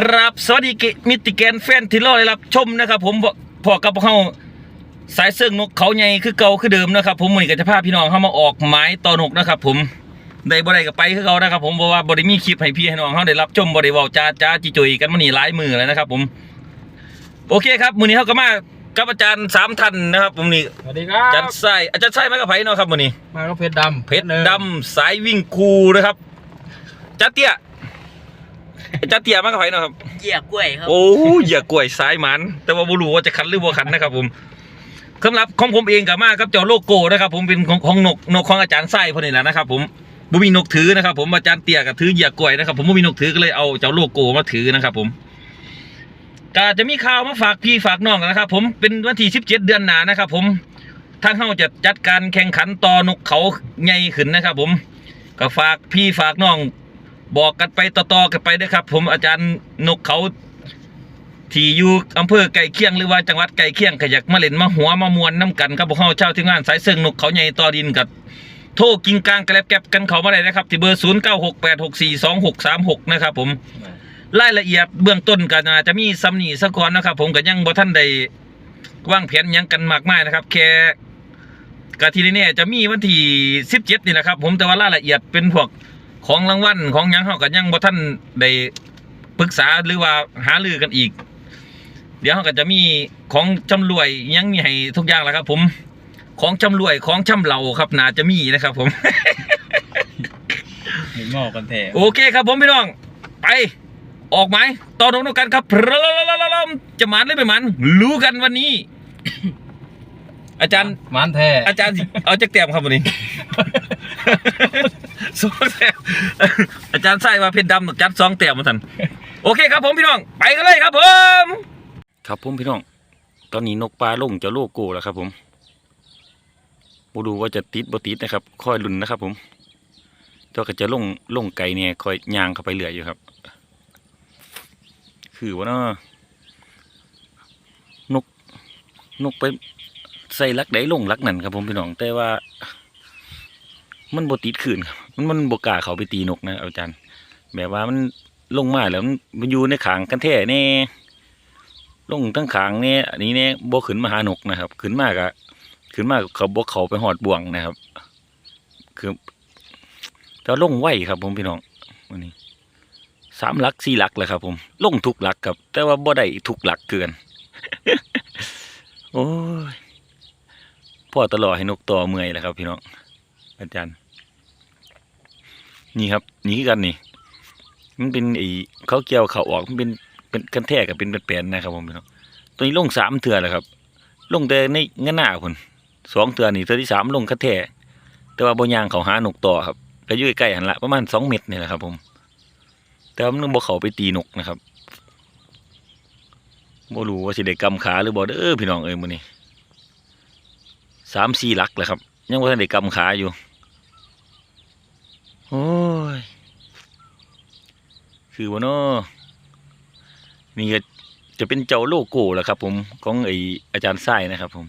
ครับ สวัสดีกิมิติแกนแฟนที่รอได้รับชมนะครับ ผมพอกับพวกเขาสายเสื่องนกเขาใหญ่คือเก่าคือเดิมนะครับ ผมมือนี้ก็จะพาพี่น้องเข้ามาออกหมายต่อนกนะครับ ผมได้บ่ได้ก็ไปคือเก่านะครับผมเพราะว่าบ่ได้มีคลิปให้พี่ให้น้องเขาได้รับชมบ่ได้เว้าจ้าจ้าจิจุยกันมานี่หลายมือแล้วนะครับ ผม โอเคครับมือนี้เขาก็มากับอาจารย์สามท่านนะครับผมนี่สวัสดีครับอาจารย์ไส้อาจารย์ไส้มากับไผเนาะครับมือนี้มาก็เพชรดำเพชรดำสายวิ่งคูนะครับจัดเตี้ย จัดเตี้ยมากับไผเนาะครับ เหยียบกล้วยครับ โอ้ยอย่ากล้วยสายหมัน แต่ว่าบ่รู้ว่าจะคันหรือบ่คันนะครับผมสำหรับของผมเองกับมาครับเจ้าโลโก้นะครับผมเป็นของของนกนกของอาจารย์ไส้พอนี่แหละนะครับ ผมบ่มีนกถือนะครับ ผมอาจารย์เตี้ยก็ถือเหยียกล้วยนะครับ ผมบ่มีนกถือก็เลยเอาเจ้าโลโก้มาถือนะครับ ผมก็จะมีข่าวมาฝากพี่ฝากน้องนะครับ ผมเป็นวันที่17 เดือนหน้านะครับ ผมทางเฮาจะจัดการแข่งขันต่อนกเขาใหญ่ขึ้นนะครับ ผมก็ฝากพี่ฝากน้อง บอกกันไปต่อๆกันไปด้วยครับ ผมอาจารย์นกเขาที่อยู่อำเภอไก่เคียงหรือว่าจังหวัดไก่เคียงขยักมาเล่นมาหัวมามวนน้ำกันครับพวกเขาเช่าที่งานสายเสื่งนกเขาใหญ่ต่อดินกับโทรกิงกลางกระแลบแก็บกันเขามาได้นะครับ ที่เบอร์0 9 6 8 6 4 2 6 3 6นะครับผมรายละเอียดเบื้องต้นก็น่าจะมีซัมนี่สะก่อนนะครับ ผมก็ยังบ่ท่านได้วางแผนยังกันมากมายนะครับ แค่กะทีนี้เนี่ยจะมีวันที่17นี่แหละครับ ผมแต่ว่ารายละเอียดเป็นพวก ของรางวัลของหยังเฮาก็ยังบ่ท่านได้ปรึกษาหรือว่าหารือกันอีก เดี๋ยวเขาก็จะมีของจำรวยยังมีให้ทุกอย่างแหล้วครับ ผม ของจำรวยของจำเหล่าครับน่าจะมีนะครับ ผมหมูงอกกันแท้โอเคครับ ผมพี่น้อง ไป ออกไหมต่อนกกันครับพรลมจะหมันหรือไม่หมันรู้กันวันนี้ อาจารย์มันแท้อาจารย์สิเอาจักแต้มครับวันนี้ สองแต้มอาจารย์ใส่มาเพชรดำจัดสองแต้มมาทันโอเคครับผมพี่น้อง ไปกันเลยครับผม ครับผมพี่น้อง ตอนนี้นกปลาลงจะโลโก้แล้วครับ ผมบูดูว่าจะติดบ่ติดนะครับ ค่อยลุ้นนะครับ ผมเจ้าก็จะลงลงไก่เนี่ยคอยย่างเข้าไปเรืออยู่ครับ คือว่าเนาะนกนกไปใส่ลักได้ลงลักนั่นครับ ผมพี่น้องแต่ว่า มันบติดขืนครับมันมันบกาเขาไปตีนกนะอาจารย์ แบบว่ามันลงมาแล้วมันอยู่ในขางกันแท้แน่ลงทั้งขางเนี่ยอันนี้เนี่ยบขึ้นมาหานกนะครับ ขึ้นมากอะขึ้นมากเขาบกเขาไปหอดบ่วงนะครับ คือแต่ลงไหวครับผมพี่น้องวันนี้สามลักสี่ลักเลยครับ ผมลงทุกลักครับ แต่ว่าบ่ได้ทุกลักเกินโอ้ยพ่อตลอดให้นกต่อเมื่อยแหละครับ พี่น้องอาจารย์ นี่ครับนี่กันนี่ มันเป็นไอ้เขาเกี่ยวเขาออกมันเป็นเป็นกันแท้กับเป็นแปลนนะครับผมพี่น้องตัวนี้ลงสามเถื่อแหละครับ ลงแต่ในเงนหน้าคนสองเถื่อนี่เถื่อที่สามลงกันแท้แต่ว่าบนยางเขาหาหนกต่อครับก็ยู่ใกล้หันละประมาณสองเมตรนี่แหละครับผม แต่ว่ามันบ่เขาไปตีนกนะครับบ่รู้ว่าสิได้กำขาหรือบ่เด้อพี่น้องเอ้ยมื้อนี้สามสี่หลักเลยครับ ยังว่าทันได้กำขาอยู่ โอ้ยคือว่าเนาะนี่ก็จะเป็นเจ้าโลโก้แหละครับ ผมของไออาจารย์ไส้นะครับ ผม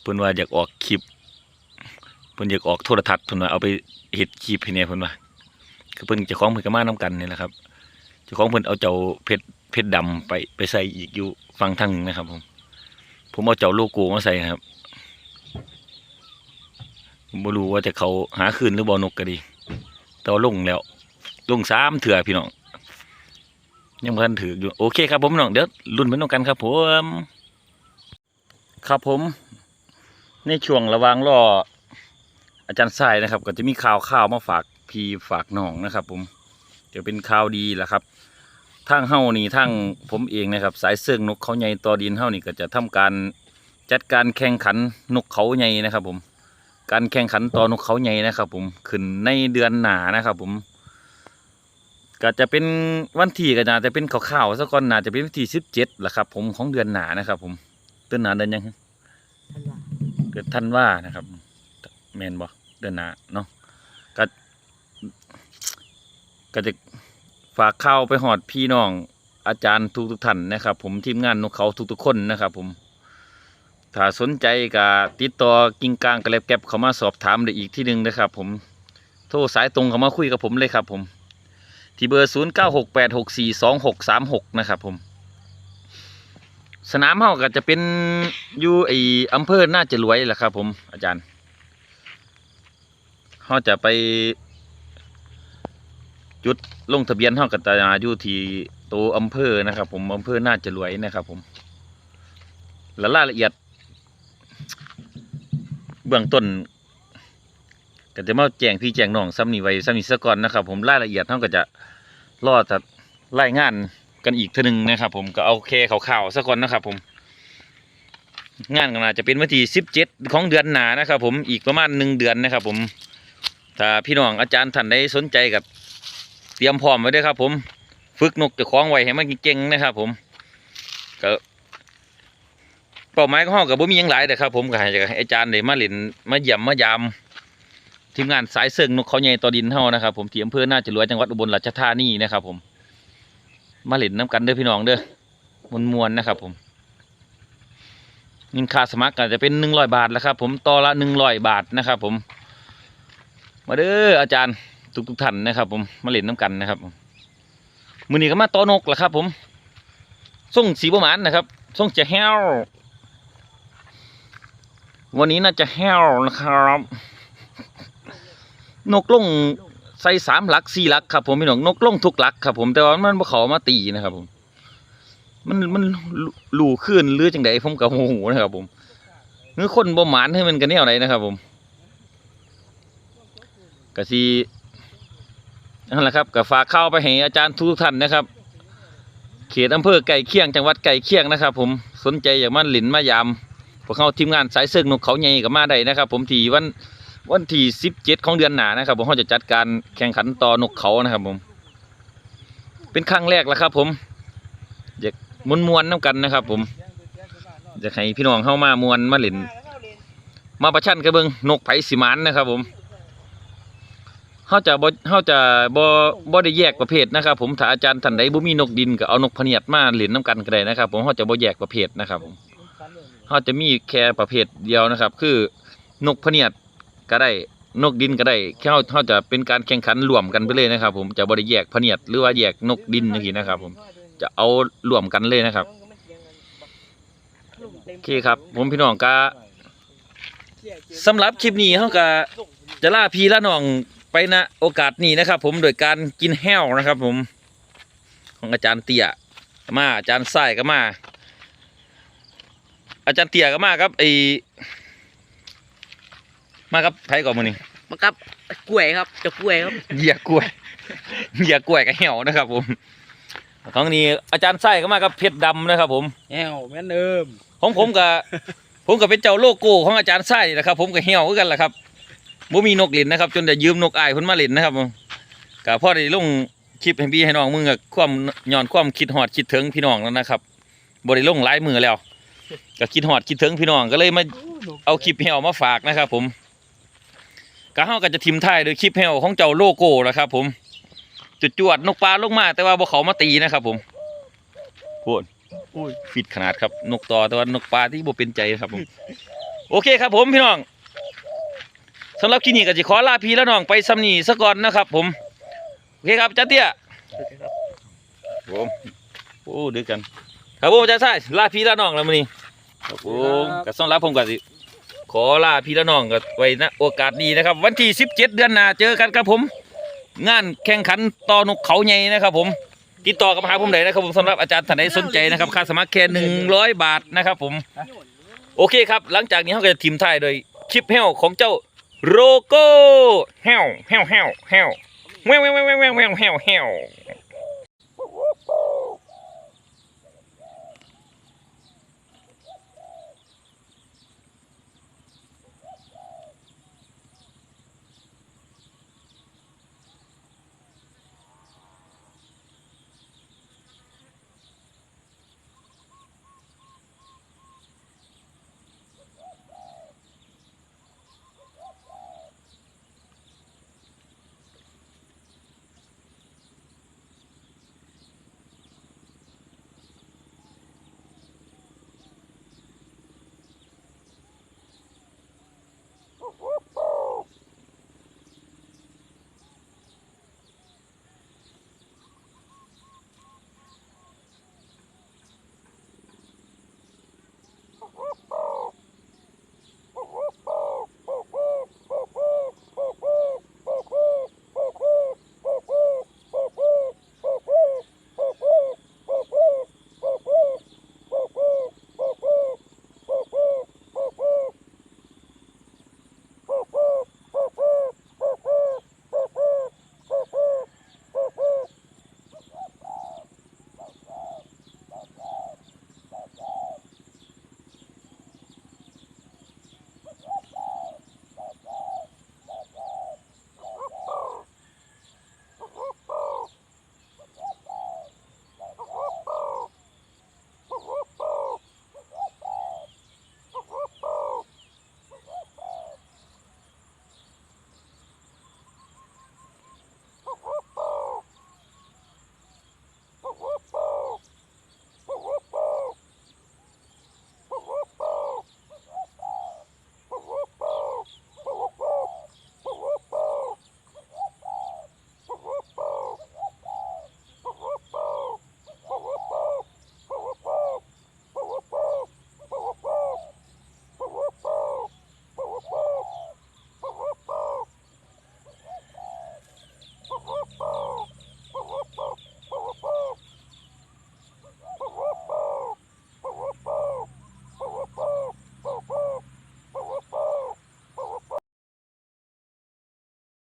เพิ่นว่าอยากออกคลิปเพิ่นอยากออกโทรทัศน์เพิ่นว่าเอาไปเฮ็ดคลิปให้แหน่เพิ่นว่าคือเพิ่นเจ้าของเพิ่นก็มานํกันนี่แหละครับเจ้าของเพิ่นเอาเจ้าเพชรเพชรดำไปไปใส่อีกอยู่ฝั่งทางหนึ่งนะครับ ผม ผมเอาเจ้าโลโก้มาใส่ครับ บ่รู้ว่าจะเขาหาคืนหรือบ่นกก็ดีแต่ว่าลงแล้ว ลงสามเถื่อพี่น้องยังพันถืออยู่โอเคครับผมน้องเดี๋ยวรุ่นไปน้องกันครับผมครับผม ในช่วงระวางรออาจารย์ทรายนะครับ ก็จะมีข่าวข่าวมาฝากพี่ฝากน้องนะครับ ผมจะเป็นข่าวดีแหละครับทางเฮ้านี่ทางผมเองนะครับ สายเสื่องนกเขาใหญ่ต่อดินเฮ้านี่ก็จะทำการจัดการแข่งขันนกเขาใหญ่นะครับ ผม การแข่งขันต่อนกเขาใหญ่นะครับ ผมขึ้นในเดือนหนานะครับ ผมก็จะเป็นวันที่ก็น่าจะเป็นข่าวๆซะก่อนน่าจะเป็นวันที่สิบเจ็ดแหละครับ ผมของเดือนหนานะครับ ผมเดือนหนาเดือนยังเดือนธันวานะครับแมนบ่เดือนหนาเนาะก็ก็จะฝากข่าวไปหอดพี่น้องอาจารย์ทุกทุกๆท่านนะครับ ผมทีมงานนกเขาทุกๆคนนะครับ ผม ถ้าสนใจก็ติดต่อกิ่งกลางกระเล็บแก็บเขามาสอบถามได้อีกที่หนึ่งนะครับ ผมโทรสายตรงเขามาคุยกับผมเลยครับ ผม ที่เบอร์0 9 6 8 6 4 2 6 3 6นะครับ ผม สนามเฮาก็จะเป็นอยู่ไออำเภอหน่าจะรวยแหละครับ ผมอาจารย์เฮาจะไปจุดลงทะเบียนเฮาก็จะอยู่ที่ตัวอำเภอนะครับ ผมอำเภอหน่าจะรวยนะครับ ผมและรายละเอียด เบื้องต้นก็จะมาแจ้งพี่แจ้งน้องซ้ำนี่ไว้ซ้ำนี่ซะก่อนนะครับ ผมรายละเอียดเท่าก็จะรอจะรายงานกันอีกทีนึงนะครับ ผมก็เอาแค่ข่าวๆซะก่อนนะครับ ผม งานก็น่าจะเป็นวันที่สิบเจ็ดของเดือนหนานะครับ ผมอีกประมาณหนึ่งเดือนนะครับ ผมถ้าพี่น้องอาจารย์ท่านใดสนใจกับเตรียมพร้อมไว้ด้วยครับ ผม ฝึกนกจะคล้องไว้ให้มันเก่งนะครับ ผมก็ ป้าหมายของเรากับบ่มียังหลายแต่ครับผมก็ให้อาจารย์ได้มาเล่นมาเยี่ยมมายามทีมงานสายเสิร์งนกเขาใหญ่ต่อดินเฮานะครับผมที่อำเภอน่าจะรวยจังหวัดอุบลราชธานีนะครับผมมาเล่นน้ำกันเด้อพี่น้องเด้อมวนมวนๆนะครับผมเงินค่าสมัครก็จะเป็นหนึ่งร้อยบาทแล้วครับผมต่อละหนึ่งร้อยบาทนะครับผม มาเด้ออาจารย์ทุกทุกๆท่านนะครับ ผมมาเล่นน้ำกันนะครับมือนี้ก็มาต่อนกแหละครับ ผมส่งสีประมาณนะครับส่งจะแห้ว วันนี้น่าจะแห้วนะครับ นกลงใส่สามหลักสี่หลักครับผมพี่น้องนกลงทุกหลักครับผมแต่ว่ามันบ่เขามาตีนะครับผมมันมันหลู่ขึ้นหรือจังใดผมกับโอ้โหนะครับผมหรือคนบ่หมานให้มันกันแนวไหนนะครับผมกะสีนั่นแหละครับก็ฝากเข้าไปให้อาจารย์ทุกท่านนะครับ เขตอำเภอไก่เคียงจังหวัดไก่เคียงนะครับ ผมสนใจอยากมาหลินมายาม วกเขาทีมงานสายเสือนกเขาใหญ่กับมาได้นะครับ ผมที่วันวันที่สิบเจ็ดของเดือนหนานะครับ ผมเขาจะจัดการแข่งขันต่อนกเขานะครับ ผม เป็นครั้งแรกแล้วครับ ผมอยากมวนมวนน้ำกันนะครับ ผมอยากให้พี่น้องเข้ามามวนมาเล่นมาประชันกันเบิงนกไผ่สิมานนะครับ ผมเขาจะบ่เขาจะบ่บ่ได้แยกประเภทนะครับ ผมถ้าอาจารย์ท่านใดบ่มีนกดินก็เอานกพเนียดมาเล่นน้ำกันก็ได้นะครับ ผมเขาจะบ่แยกประเภทนะครับผม เขาจะมีแค่ประเภทเดียวนะครับ คือนกพเนียดก็ได้นกดินก็ได้เขาเขาจะเป็นการแข่งขันรวมกันไปเลยนะครับ ผมจะบริแยกพเนียดหรือว่าแยกนกดินอย่างนี้นะครับ ผมจะเอารวมกันเลยนะครับโอเคครับ ผมพี่น้องก็สำหรับคลิปนี้เขาก็จะล่าพี่ละน้องไปณโอกาสนี้นะครับ ผมโดยการกินแห้วนะครับ ผมของอาจารย์เตี้ยมาอาจารย์ไส้ก็มา อาจารย์เตี้ยก็มาครับไอมาครับไผก่อนมือนี้มากับกล้วยครับเจะกล้วยครับเหยียกล้วยเหยียกล้วยกับเหี่ยวนะครับ ผมของนี้อาจารย์ไส้ก็มากับเพชรดำนะครับ ผมแอวแม่นเดิมของผมกับผมก็เป็นเจ้าโลโก้ของอาจารย์ไส้นะครับ ผมกับเหี่ยวคือกันแหละครับบ่มีนกเล่นนะครับ จนจะยืมนกอายเพิ่นมาเล่นนะครับผมก็พอได้ลงคลิปให้พี่ให้น้องมึงกับความย้อนความคิดฮอดคิดถึงพี่น้องแล้วนะครับบ่ได้ลงหลายมือแล้ว ก็คิดฮอดคิดถึงพี่น้องก็เลยมาเอาคลิปเหี่ยวมาฝากนะครับ ผมก็เฮาก็จะทิมท้ายโดยคลิปเหี่ยวของเจ้าโลโก้นะครับ ผมจุดจวดนกปลาลงมา แต่ว่าบ่เขามาตีนะครับ ผมพูดอุ้ยฟิตขนาดครับนกต่อแต่ว่านกปลาที่บ่เป็นใจครับ ผม โอเคครับ ผมพี่น้องสำหรับคลิปนี้ก็จะขอลาพี่และน้องไปซ้ำนี้ซะก่อนนะครับ ผมโอเคครับจ้าเตี้ยผมโอ้ดื้อกัน ครับผมจ้าใช่ลาพี่และน้องแล้วมื้อนี้ ครับผมก็สำหรับผมก็สิขอลาพี่และน้องกันไว้นะโอกาสดีนะครับ วันที่ 17 เดือนหน้าเจอกันครับผม งานแข่งขันต่อนกเขาใหญ่นะครับ ผม ติดต่อกับหาผมได้นะครับผมสำหรับอาจารย์ท่านใดสนใจนะครับค่าสมัครแค่หนึ่งร้อยบาทนะครับ ผม โอเคครับ หลังจากนี้เขาก็จะทีมไทายโดยคลิปแฮวของเจ้าโรโก้แฮวแฮวแฮวแฮวแววแววแววแววแววแฮวแฮว